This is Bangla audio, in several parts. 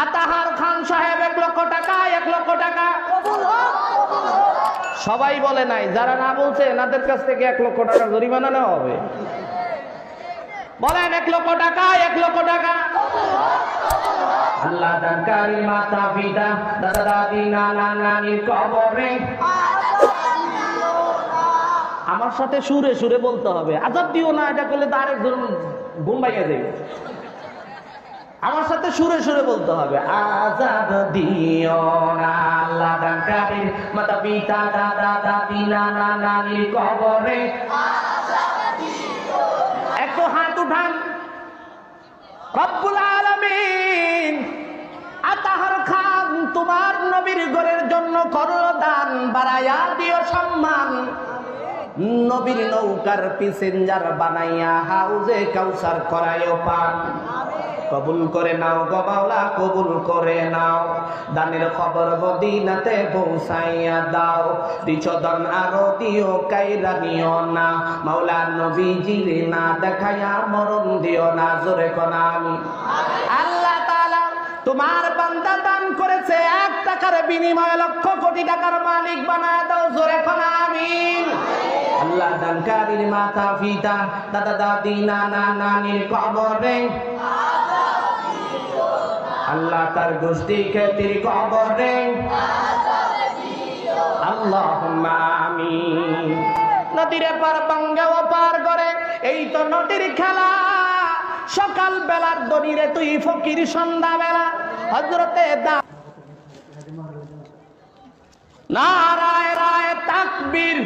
আতাহার খান সাহেব এক লক্ষ টাকা, এক লক্ষ টাকা। সবাই বলে নাই, যারা না বলছে, এনাদের কাছ থেকে এক লক্ষ টাকা জরিমানা নেওয়া হবে। বলেন, এক লক্ষ টাকা, এক লক্ষ টাকা। আল্লাহ দানকারী মাতা পিতা, দাদা দাদি, নানা নানির কবরে। আমার সাথে সুরে সুরে বলতে হবে। আজাব দিও না, এটা করলে তো আরেকজন ঘুম ভাইয়া যাবে। আমার সাথে সুরে সুরে বলতে হবে, আজাদ দিও না আল্লাহ দানকারীর মাতা পিতা, দাদা, দাদি, নানা, নানির কবরে। একটু হাত উঠান। রব্বুল আলামিন আতাহার খান তোমার নবীর ঘরের জন্য করো দান বাড়াইয়া দিও সম্মান। নবীর নৌকার প্যাসেঞ্জার বানাইয়া হাউজে কাউসার করায়ও পান। কবুল করে নাও গবাওলা কবুল করে নাও। দানের খবর মদিনাতে পৌঁছাইয়া দাও। দিচদন আরও দিও কাইরা নিও না। মাওলা নবীজির না দেখাইয়া মরণ দিও না জোরে কোনা আমি। আল্লাহ তাআলা তোমার বান্দা দান করেছে এক টাকার বিনিময়ে লক্ষ কোটি টাকার মালিক বানায় দাও জোরে কোনা আমিন আল্লাহ দানকারীর মাতা পিতা দাদা দাদি নানা নানির কবরে। আল্লাহ তার গোষ্ঠী খ্যাতির কবরে আল্লাহ আমি নদীরে পার বাঙ্গাও পার করে, এই তো নদীর খেলা। সকাল বেলার দনিরে তুই ফকির সন্ধ্যা বেলা হজরতে দা নারায় রায় তাকবীর।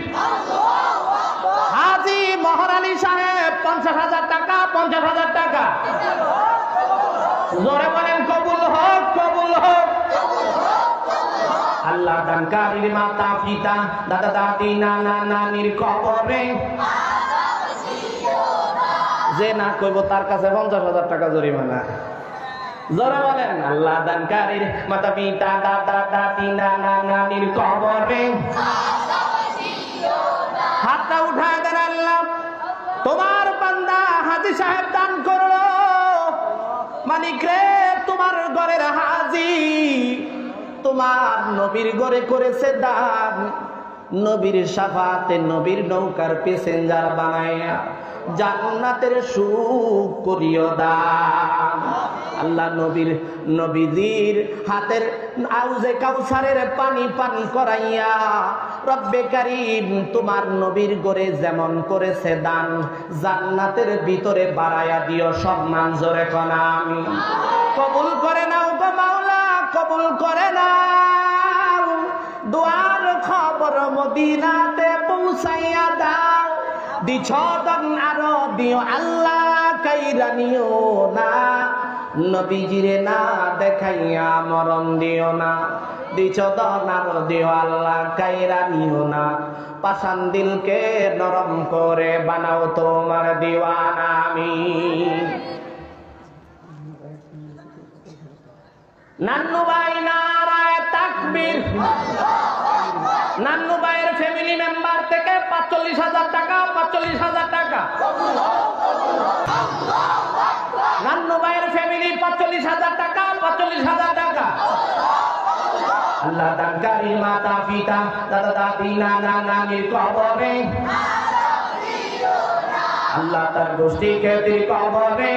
হাজি মহর সাহেব, পঞ্চাশ হাজার টাকা, পঞ্চাশ হাজার টাকা। জোরে বলেন কবুল হোক কবুল হোক আল্লাহ দানকারীর মাতা পিতা দাদা, দাদি, নানা, নানির কবরে কইব তার কাছে পঞ্চাশ হাজার টাকা জরিমানা। জোরে বলেন, আল্লাহ দানকারীর মাতা পিতা দাদা, দাদি, নানা, নানির কবরে হাতটা উঠায় দেন আল্লাহ, তোমার বান্দা হাজি সাহেব দান করল। মালিক রে, তোমার ঘরের হাজি তোমার নবীর ঘরে করেছে দান। নবীর সাফাতে নবীর নৌকার প্যাসেঞ্জার বানাইয়া জান্নাতের সুখ করিও দান। আল্লাহ নবীর নবীজির হাতের আউজে কাউসারের পানি পানি করাইয়া, রব্বে কারিম, তোমার নবীর গড়ে যেমন করেছে দান, জান্নাতের ভিতরে বাড়াইয়া দিও সম্মান জোরে কনা আমি কবুল করে নাও। খবর মদিনাতে পৌঁছাইয়া দাও। দিছ দান আরও দিও, আল্লাহ কাইরা না। নবীজিরে না দেখাইয়া মরণ দিও না। দিছ দান আরও দিও, আল্লাহ কাইরা নিও না। পাশান দিলকে নরম করে বানাও তোমার দিওয়ানা আমি। নান্নু ভাই নারায় তাকবীর। নান্নু ভাইয়ের ফ্যামিলি মেম্বার থেকে পাঁচচল্লিশ হাজার টাকা পাঁচচল্লিশ হাজার টাকা। নান্নু ভাইয়ের ফ্যামিলি পাঁচচল্লিশ হাজার টাকা পাঁচচল্লিশ হাজার টাকা। আল্লাহ দানকারী মাতা পিতা, দাদা দাদি, নানা নানির কবরে। আল্লাহ তার গোষ্ঠী খ্যাতির কবরে।